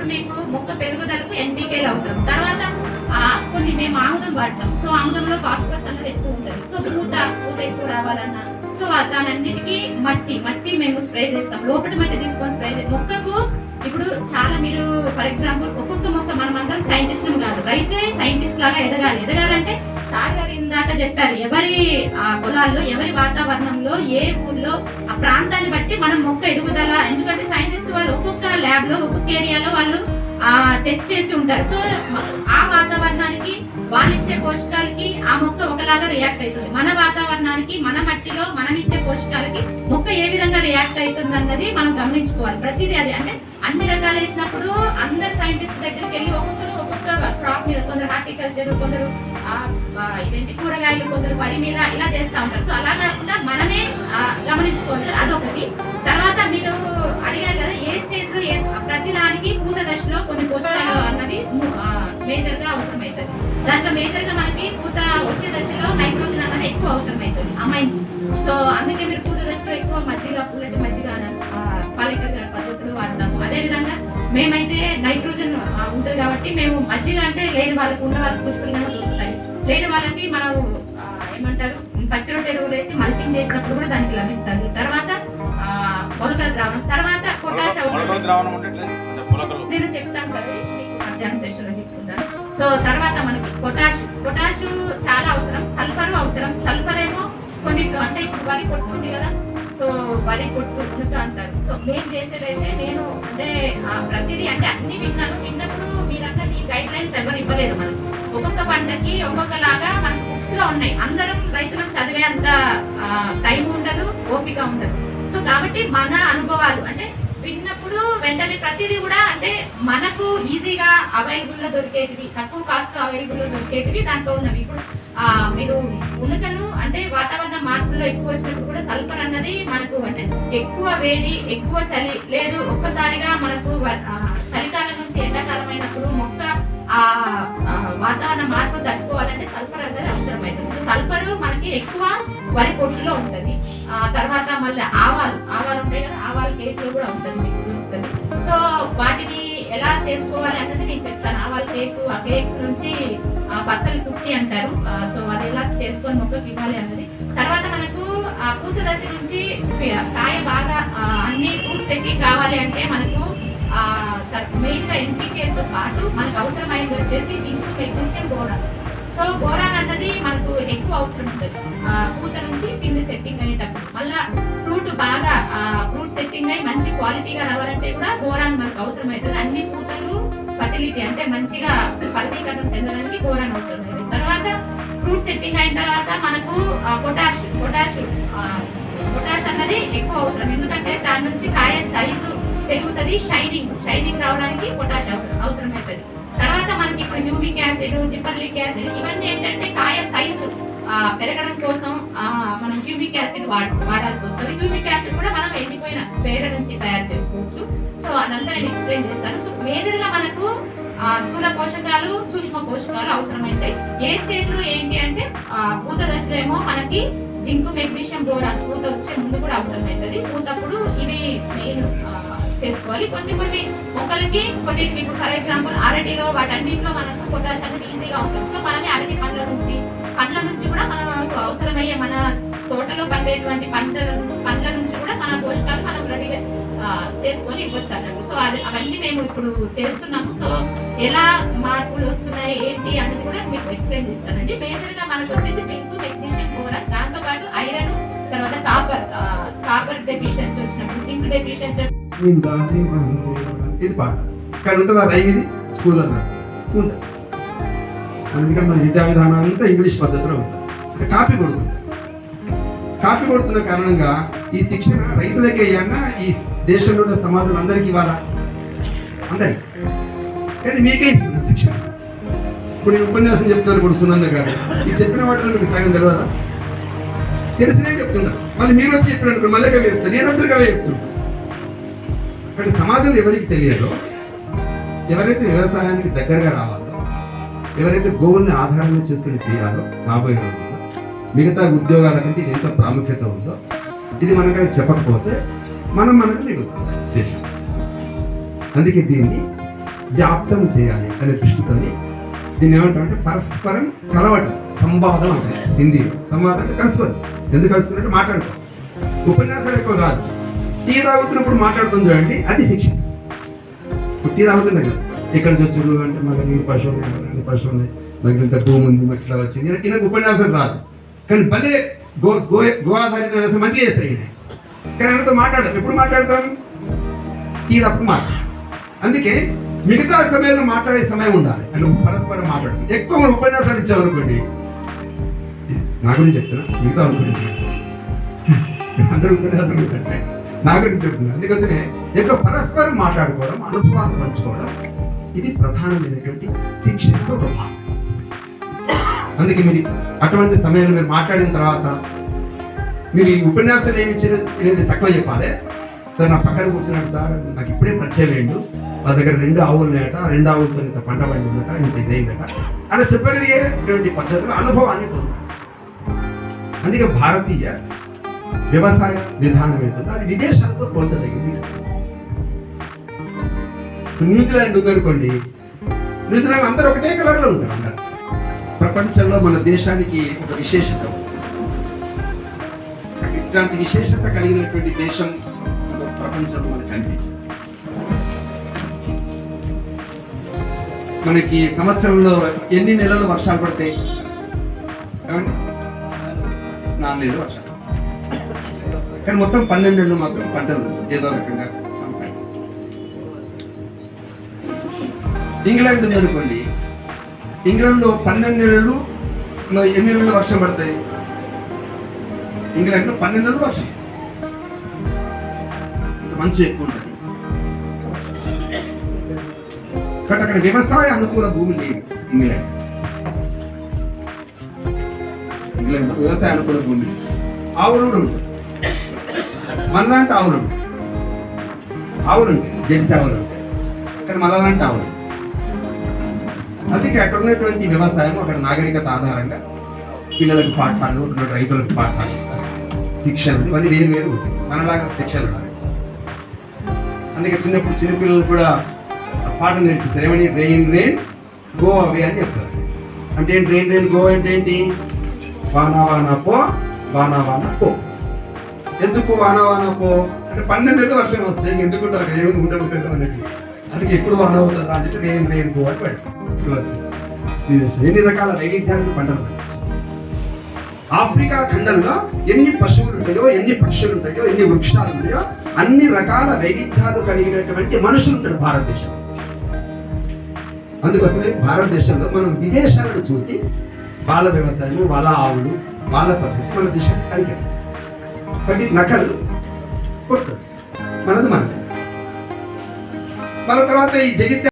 ఇప్పుడు మీకు మొక్క పెరుగుదలకు ఎన్పికేలు అవసరం. తర్వాత ఆ, కొన్ని మేము ఆముదం వాడతాం. సో ఆముదంలో ఫాస్ఫరస్ అనేది ఎక్కువ ఉంటుంది. సో పూత పూత ఎక్కువ రావాలన్నా. సో దానన్నిటికీ మట్టి మట్టి మేము స్ప్రే చేస్తాం. లోపటి మట్టి తీసుకొని స్ప్రే చేస్తాం మొక్కకు ఇప్పుడు చాలా మీరు ఫర్ ఎగ్జాంపుల్ ఒక్కొక్క మొక్క మనం అందరం సైంటిస్టులు కాదు. రైతే సైంటిస్ట్ లాగా ఎదగాలి. ఎదగాలంటే సార్ గారు ఇందాక చెప్పారు ఎవరి ఆ, పొలాల్లో ఎవరి వాతావరణంలో ఏ ఊర్లో ఆ ప్రాంతాన్ని బట్టి మనం మొక్క ఎదుగుదల ఎందుకంటే సైంటిస్ట్ వాళ్ళు ఒక్కొక్క ల్యాబ్లో ఒక్కొక్క ఏరియాలో వాళ్ళు ఆ టెస్ట్ చేసి ఉంటారు. సో ఆ వాతావరణానికి వాళ్ళు ఇచ్చే పోషకాలకి ఆ మొక్క ఒకలాగా రియాక్ట్ అవుతుంది. మన వాతావరణానికి మన మట్టిలో మనం ఇచ్చే పోషకాలకి మొక్క ఏ విధంగా రియాక్ట్ అవుతుంది అన్నది మనం గమనించుకోవాలి. ప్రతిదీ అది. అంటే అన్ని రకాలు వేసినప్పుడు అందరు సైంటిస్ట్ దగ్గరికి వెళ్ళి కొందరు హార్టికల్చర్ కొందరు ఇదేంటి కూరగాయలు కొందరు వరి మీద ఇలా చేస్తూ ఉంటారు. సో అలా కాకుండా మనమే గమనించుకోవచ్చు గమనించుకోవాలి సార్ అదొకటి. తర్వాత మీరు అడిగారు కదా ఏ స్టేజ్లో ఏ- ప్రతి దానికి పూత దశలో కొన్ని పోషకాలు అన్నవి మేజర్గా అవసరం అవుతుంది దాంట్లో మేజర్గా మనకి పూత వచ్చే దశలో నైట్రోజన్ అన్నది ఎక్కువ అవసరం అవుతుంది అమైన్స్. సో అందుకే మీరు పూత దశలో ఎక్కువ మజ్జిగ పుల్లటి మజ్జిగ పాలికర్ పద్ధతులు వాడతాము. అదే విధంగా మేమైతే నైట్రోజన్ ఉంటుంది కాబట్టి మేము మజ్జిగ అంటే లేని వాళ్ళకి ఉన్న వాళ్ళకి పుష్కలంగా దొరుకుతాయి. లేని వాళ్ళకి మనం ఏమంటారు పచ్చి రొట్టె ఎరువులు వేసి మల్చింగ్ చేసినప్పుడు కూడా దానికి లభిస్తుంది. తర్వాత మొలకల ద్రావణం. తర్వాత పొటాష్ నేను చెప్తాను సార్ మధ్యాహ్నం తీసుకుంటాను. సో తర్వాత మనకి పొటాష్. పొటాష్ చాలా అవసరం. సల్ఫర్ అవసరం. సల్ఫర్ ఏమో కొన్ని అంటే ఇప్పుడు వరి పొట్టు ఉంది కదా సో వరి కొట్టు అంటారు. సో మేము చేసేదైతే నేను అంటే ప్రతిదీ అంటే అన్ని విన్నాను. విన్నప్పుడు మీరు అన్నట్టు ఈ గైడ్ లైన్స్ ఎవరు ఇవ్వలేదు మనం ఒక్కొక్క పంటకి ఒక్కొక్కలాగా మన బుక్స్లో ఉన్నాయి. అందరం రైతులు చదివే అంత టైం ఉండదు ఓపిక ఉండదు. సో కాబట్టి మన అనుభవాలు అంటే విన్నప్పుడు వెంటనే ప్రతిదీ కూడా అంటే మనకు ఈజీగా అవైలబుల్లో దొరికేటివి తక్కువ కాస్ట్లో అవైలబుల్లో దొరికేటివి దాంట్లో ఉన్నవి. ఇప్పుడు ఆ, మీరు ఉనకను అంటే వాతావరణ మార్పుల్లో ఎక్కువ వచ్చినప్పుడు కూడా సల్ఫర్ అన్నది మనకు అంటే ఎక్కువ వేడి ఎక్కువ చలి లేదు ఒక్కసారిగా మనకు చలికాలం నుంచి ఎండాకాలం అయినప్పుడు మొక్క ఆ ఆ, వాతావరణ మార్పు తట్టుకోవాలంటే సల్ఫర్ అనేది అవసరమవుతుంది సో సల్ఫర్ మనకి ఎక్కువ వరి పొట్టులో ఉంటుంది. ఆ తర్వాత మళ్ళీ ఆవాలు. ఆవాలు ఉంటాయి కదా ఆవాల కేక్లో కూడా ఉంటుంది మీకు సో వాటిని ఎలా చేసుకోవాలి అన్నది నేను చెప్తాను. ఆవాల కేక్ ఆ కేక్స్ నుంచి ఆ, పసలు కుట్టి అంటారు. సో అది ఎలా చేసుకొని మొక్కకి ఇవ్వాలి అన్నది. తర్వాత మనకు ఆ పూత దశ నుంచి కాయ బాగా అన్ని ఫ్రూట్స్ ఎక్కి కావాలి అంటే మనకు మెయిన్గా తో పాటు మనకు అవసరమైనది వచ్చేసి zinc magnesium boron. So boron అన్నది అవసరం ఉంటుంది. పూత నుంచి పిండి సెట్టింగ్ అయ్యేటప్పుడు. మళ్ళా ఫ్రూట్ బాగా ఫ్రూట్ సెట్టింగ్ అయ్యి మంచి క్వాలిటీగా రావాలంటే కూడా బోరాన్ మనకు అవసరం అవుతుంది అన్ని పూతలు ఫర్టిలిటీ అంటే మంచిగా ఫలదీకరణం చెందడానికి బోరాన్ అవసరం అవుతుంది తర్వాత ఫ్రూట్ సెట్టింగ్ అయిన తర్వాత మనకు పొటాష్ పొటాష్ పొటాష్ అన్నది ఎక్కువ అవసరం. ఎందుకంటే దాని నుంచి కాయ సైజు పెరుగుతుంది షైనింగ్ షైనింగ్ రావడానికి పొటాష్ అవసరం అవుతుంది తర్వాత మనకి ఇప్పుడు హ్యూమిక్ యాసిడ్ జిప్పర్లిక్ యాసిడ్ ఇవన్నీ ఏంటంటే కాయ సైజు పెరగడం కోసం మనం హ్యూమిక్ యాసిడ్ వాడాల్సి వస్తుంది. క్యూమిక్ యాసిడ్ కూడా మనం ఎండిపోయిన పేడ నుంచి తయారు చేసుకోవచ్చు. సో అదంతా నేను ఎక్స్ప్లెయిన్ చేస్తాను. సో మేజర్గా మనకు స్థూల పోషకాలు సూక్ష్మ పోషకాలు అవసరమైతాయి. ఏ స్టేజ్లో ఏంటి అంటే పూత దశలో ఏమో మనకి జింకు మెగ్నీషియం బోరాన్ పూత వచ్చే ముందు కూడా అవసరమవుతుంది పూతప్పుడు ఇవి మెయిన్ చేసుకోవాలి. కొన్ని కొన్ని మొక్కలకి కొన్ని ఇప్పుడు ఫర్ ఎగ్జాంపుల్ అరటిలో వాటన్నింటిలో మనకు పొటాష్ అనేది ఈజీగా ఉంటుంది. సో మనమే అరటి పండ్ల నుంచి పండ్ల నుంచి కూడా మనకు అవసరమయ్యే మన తోటలో పండేటువంటి పంటలను పండ్ల నుంచి కూడా మన పోషకాలు మనం రెడీగా చేసుకొని ఇవ్వచ్చు అన్నట్టు. సో అది అవన్నీ మేము ఇప్పుడు చేస్తున్నాము. సో ఎలా మార్పులు వస్తున్నాయి ఏంటి అన్నది కూడా మీకు ఎక్స్ప్లెయిన్ చేస్తానండి. మేజర్గా మనకు వచ్చేసి జింకు మెగ్నీషియం బోరాన్ దాంతో పాటు ఐరన్ తర్వాత కాపర్ కాపర్ డెఫిషియన్సీ వచ్చినప్పుడు జింక్ డెఫిషియన్సీ ఇది పాట కానీ ఉంటుందా రైమ్ ఇది? స్కూల్లో ఉంటుంది. ఎందుకంటే మన విద్యా విధానం అంతా ఇంగ్లీష్ పద్ధతిలో ఉంటుంది కాపీ కొడుతుంది. కాపీ కొడుతున్న కారణంగా ఈ శిక్షణ రైతులకే అయ్యాక ఈ దేశంలో ఉన్న సమాజం అందరికీ ఇవ్వాలా? అందరికి. కానీ మీకే ఇస్తుంది శిక్షణ ఇప్పుడు నేను ఉపన్యాసం చెప్తున్నాను కూడా సునంద గారు. ఈ చెప్పిన వాటిలో మీకు సగం తెలియదా? తెలిసినే చెప్తున్నా మళ్ళీ మీరు వచ్చి చెప్పినట్టు మళ్ళీ కవి చెప్తాను నేను వచ్చిన కవి చెప్తున్నాను అంటే సమాజంలో ఎవరికి తెలియదో ఎవరైతే వ్యవసాయానికి దగ్గరగా రావాలో ఎవరైతే గోవుల్ని ఆధారంగా చేసుకుని చేయాలో రాబోయే రోజుల్లో మిగతా ఉద్యోగాల కంటే ఇది ఎంత ప్రాముఖ్యత ఉందో ఇది మనకు చెప్పకపోతే మనం మనకు మిగులుతుంది దేశం. అందుకే దీన్ని వ్యాప్తం చేయాలి అనే దృష్టితోని దీన్ని ఏమంటామంటే పరస్పరం కలవటం సంవాదం అంటే హిందీలో సంవాదం అంటే కలుసుకోవాలి ఎందుకు కలుసుకున్నట్టు మాట్లాడుతాం. ఉపన్యాసాలు ఎక్కువ కాదు. టీ తాగుతున్నప్పుడు మాట్లాడుతుంది చూడండి అది శిక్షణ టీ తాగుతున్నాం కదా. ఎక్కడి నుంచి వచ్చారు అంటే మాకు రెండు పశువు ఉన్నాయి మాకు పశువు ఉన్నాయి మాకు ఇంత భూమి ఉంది మాకు ఇట్లా వచ్చింది. ఈయనకు ఉపన్యాసం రాదు. కానీ భలే గో గో గోవా ఆధారిత వ్యవస్థ మంచిగా చేస్తారు ఈయన. కానీ ఆయనతో మాట్లాడదు ఎప్పుడు మాట్లాడతాం ఈ తప్పు మాట్లాడు అందుకే మిగతా సమయంలో మాట్లాడే సమయం ఉండాలి. అంటే పరస్పరం మాట్లాడడం. ఎక్కువ మనం ఉపన్యాసాలు ఇచ్చామనుకోండి. నా గురించి చెప్తున్నా? మిగతా గురించి అందరూ ఉపన్యాసం ఏంటంటే నా గురించి చెప్తున్నా? అందుకోసమే ఎక్కువ పరస్పరం మాట్లాడుకోవడం అనుభవాలు పంచుకోవడం ఇది ప్రధానమైనటువంటి శిక్షణలో ఒక భాగం. అందుకే మీరు అటువంటి సమయంలో మీరు మాట్లాడిన తర్వాత మీరు ఈ ఉపన్యాసం ఏమి తక్కువ చెప్పాలి. సార్ నా పక్కన కూర్చున్నాడు సార్ నాకు ఇప్పుడే పరిచయం లేదు మా దగ్గర రెండు ఆవులు ఉన్నాయట రెండు ఆవులతో ఇంత పంట పండిందట ఇంత ఇదైందట. అలా చెప్పగలిగేటువంటి పద్ధతిలో అనుభవాన్ని పొందాలి అందుకే భారతీయ వ్యవసాయ విధానం ఏంటంటే అది విదేశాలతో పోల్చదగింది. న్యూజిలాండ్ ఉందనుకోండి న్యూజిలాండ్ అందరూ ఒకటే కలర్లో ఉంటారు అందరు ప్రపంచంలో మన దేశానికి ఒక విశేషత. ఇట్లాంటి విశేషత కలిగినటువంటి దేశం ప్రపంచంలో మనకు కనిపించింది. మనకి సంవత్సరంలో ఎన్ని నెలలు వర్షాలు పడతాయి ఏమండి? నాలుగు నెలలు వర్షాలు. కానీ మొత్తం పన్నెండు నెలలు మాత్రం పంటలు ఏదో రకంగా ఇంగ్లాండ్ ఉందనుకోండి ఇంగ్లాండ్లో పన్నెండు నెలలు ఎన్ని నెలలు వర్షం పడతాయి. ఇంగ్లాండ్లో పన్నెండు నెలలు వర్షం. మంచి ఎక్కువ ఉంటుంది. బట్ అక్కడ వ్యవసాయ అనుకూల భూమి లేదు ఇంగ్లాండ్. ఇంగ్లాండ్ వ్యవసాయ అనుకూల భూమి లేదు. ఆవులు కూడా ఉంటుంది మనలాంటి ఆవులు ఉంటాయి ఆవులు ఉంటాయి జెర్సీ ఆవులు ఉంటాయి. కానీ మనలాంటి ఆవులు. ఉంటాయి. అందుకే అక్కడ ఉన్నటువంటి వ్యవసాయం అక్కడ నాగరికత ఆధారంగా పిల్లలకు పాఠాలు రైతులకు పాఠాలు శిక్షలు ఇవన్నీ వేరు వేరు ఉంటాయి. మనలాగా శిక్షలు ఉంటాయి. అందుకే చిన్నప్పుడు చిన్నపిల్లలు కూడా పాఠం నేర్పిస్తారు ఏమని రెయిన్ రెయిన్ గో అవే అని చెప్తారు. అంటే ఏంటి రెయిన్ రెయిన్ గో అంటే ఏంటి? వానా వానా పో వానా వానా పో. ఎందుకు వానా వానా పో? అంటే పన్నెండు వర్షం వస్తాయి ఎందుకుంటారు ఎందుకు ఉంటారు? అక్కడ ఏమి ఉండదు అన్నట్టు. అందుకే ఎప్పుడు వాన అవుతుంది అని చెప్పి రెయిన్ రెయిన్ గో అని పెడతాం చూడవచ్చు. ఎన్ని రకాల వైవిధ్యాలను పంటలు పండించు ఆఫ్రికా ఖండంలో ఎన్ని పశువులు ఉంటాయో ఎన్ని పక్షులు ఉంటాయో ఎన్ని వృక్షాలు ఉంటాయో అన్ని రకాల వైవిధ్యాలు కలిగినటువంటి మనుషులు ఉంటారు భారతదేశం అందుకోసమే భారతదేశంలో మనం విదేశాలను చూసి వాళ్ళ వ్యవసాయం వాళ్ళ ఆవులు వాళ్ళ పద్ధతి మన దేశానికి కలిగారు కాబట్టి నకలు కొట్టదు మనది మనది. మన తర్వాత ఈ జగిత్య